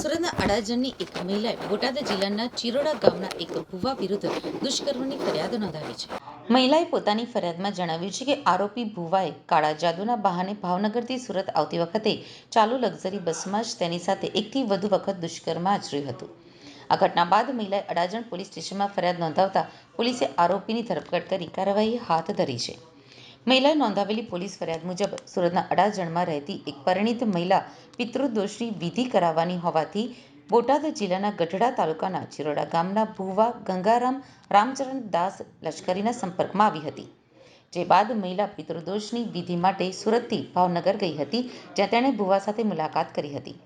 સુરતના અડાજણની એક મહિલાએ બોટાદ જિલ્લાના ચિરોડા ગામના એક ભુવા વિરુદ્ધ દુષ્કર્મની ફરિયાદ નોંધાવી છે. મહિલાએ પોતાની ફરિયાદમાં જણાવ્યું છે કે આરોપી ભુવાએ કાળા જાદુના બહાને ભાવનગરથી સુરત આવતી વખતે ચાલુ લક્ઝરી બસમાં જ તેની સાથે એકથી વધુ વખત દુષ્કર્મ આચર્યું હતું. આ ઘટના બાદ મહિલાએ અડાજણ પોલીસ સ્ટેશનમાં ફરિયાદ નોંધાવતા પોલીસે આરોપીની ધરપકડ કરી કાર્યવાહી હાથ ધરી છે. મહિલાએ નોંધાવેલી પોલીસ ફરિયાદ મુજબ સુરતના અડાજણમાં રહેતી એક પરિણીત મહિલા પિતૃદોષની વિધિ કરાવવાની હોવાથી બોટાદ જિલ્લાના ગઢડા તાલુકાના ચિરોડા ગામના ભુવા ગંગારામ રામચરણ દાસ લશ્કરીના સંપર્કમાં આવી હતી, જે બાદ મહિલા પિતૃદોષની વિધિ માટે સુરતથી ભાવનગર ગઈ હતી, જ્યાં તેણે ભુવા સાથે મુલાકાત કરી હતી.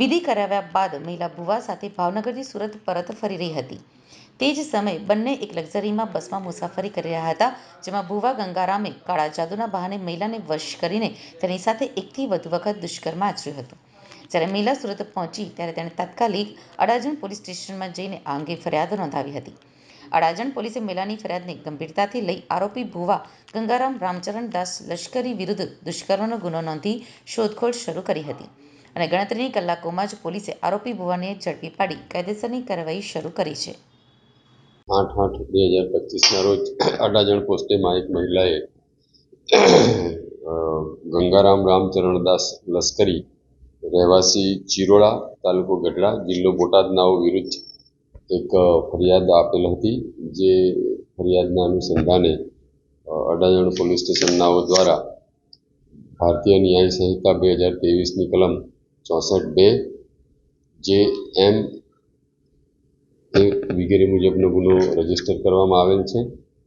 વિધિ કરાવ્યા બાદ મહિલા ભુવા સાથે ભાવનગરથી સુરત પરત ફરી રહી હતી. તે જ સમયે બંને એક લક્ઝરીમાં બસમાં મુસાફરી કરી રહ્યા હતા, જેમાં ભુવા ગંગારામે કાળા જાદુના બહાને મહિલાને વશ કરીને તેની સાથે એકથી વધુ વખત દુષ્કર્મ આચર્યું હતું. જ્યારે મહિલા સુરત પહોંચી, ત્યારે તેણે તાત્કાલિક અડાજણ પોલીસ સ્ટેશનમાં જઈને આ અંગે ફરિયાદ નોંધાવી હતી. અડાજણ પોલીસે મહિલાની ફરિયાદને ગંભીરતાથી લઈ આરોપી ભુવા ગંગારામ રામચરણ દાસ લશ્કરી વિરુદ્ધ દુષ્કર્મનો ગુનો નોંધી શોધખોળ શરૂ કરી હતી. અને ગણતરીની કલાકોમાં જ પોલીસે આરોપી ભુવાને ઝડપી પાડી કાયદેસરની કાર્યવાહી શરૂ કરી છે. આઠ આઠ બે હજાર પચીસના રોજ અડાજણ પોસ્ટેમાં એક મહિલાએ ગંગારામ ગંગારામ રામચરણદાસ લશ્કરી, રહેવાસી ચિરોડા તાલુકો ગઢડા, જિલ્લો બોટાદનાઓ વિરુદ્ધ એક ફરિયાદ આપેલ હતી, જે ફરિયાદના અનુસંધાને અડાજણ પોલીસ સ્ટેશનનાઓ દ્વારા ભારતીય ન્યાય સંહિતા બે હજાર ત્રેવીસની કલમ ચોસઠ બે, જે એમ એ વગેરે મુજબનો ગુનો રજિસ્ટર કરવામાં આવેલ છે.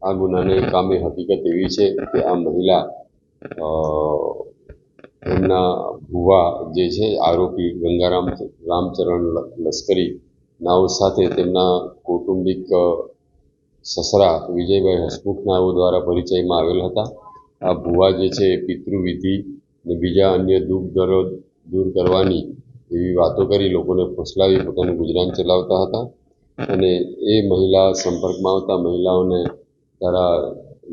આ ગુનાને કામે હકીકત એવી છે કે આ મહિલા એમના ભુવા જે છે, આરોપી ગંગારામ રામચરણ લશ્કરી, નાઓ સાથે તેમના કૌટુંબિક સસરા વિજયભાઈ હસમુખ નાઓ દ્વારા પરિચયમાં આવેલ હતા. આ ભુવા જે છે એ પિતૃવિધિ અને બીજા અન્ય દુઃખ દર્દ દૂર કરવાની એવી વાતો કરી, લોકોને ફોસલાવી, પોતાનું ગુજરાન ચલાવતા હતા. અને એ મહિલા સંપર્કમાં આવતા મહિલાઓને તારા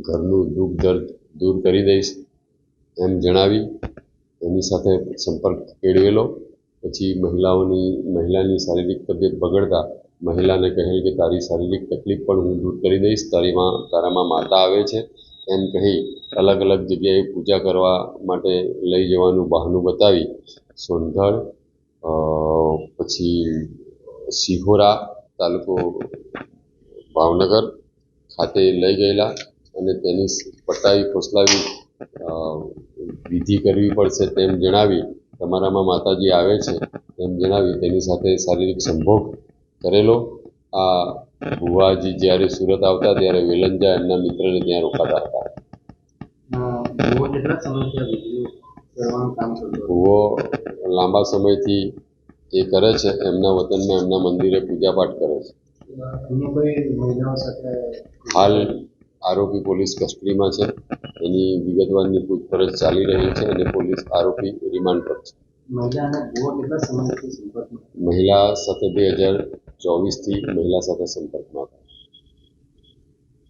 ઘરનું દુઃખ, દર્દ દૂર કરી દઈશ એમ જણાવી, એની સાથે સંપર્ક કેળવેલો. પછી મહિલાઓની, મહિલાની શારીરિક તબિયત બગડતા મહિલાને કહેલ કે તારી શારીરિક તકલીફ પણ હું દૂર કરી દઈશ, તારીમાં, તારામાં માતા આવે છે. એમ કહી અલગ અલગ જગ્યાએ પૂજા કરવા માટે લઈ જવાનું બહાનું બતાવી સોનગઢ પછી સિહોરા તાલુકો ભાવનગર ખાતે લઈ ગયેલા અને તેની પટાવી ફોસલાવી વિધિ કરવી પડશે તેમ જણાવી તમારામાં માતાજી આવે છે તેમ જણાવી તેની સાથે શારીરિક સંભોગ કરેલો. આ ભુવાજી જ્યારે સુરત આવતા ત્યારે વેલંજા એમના મિત્રને ત્યાં રોકાતા હતા. ભુવો લાંબા સમયથી એ કરે છે એમના વતનમાં એમના મંદિરે પૂજાપાઠ કરે છે. હાલ આરોપી પોલીસ કસ્ટડીમાં છે એની વિગતવારની પૂછપરછ ચાલી રહી છે અને પોલીસ આરોપી રિમાન્ડ પર છે. મહિલા સાથે બે હજાર ચોવીસથી મહિલા સાથે સંપર્કમાં હતા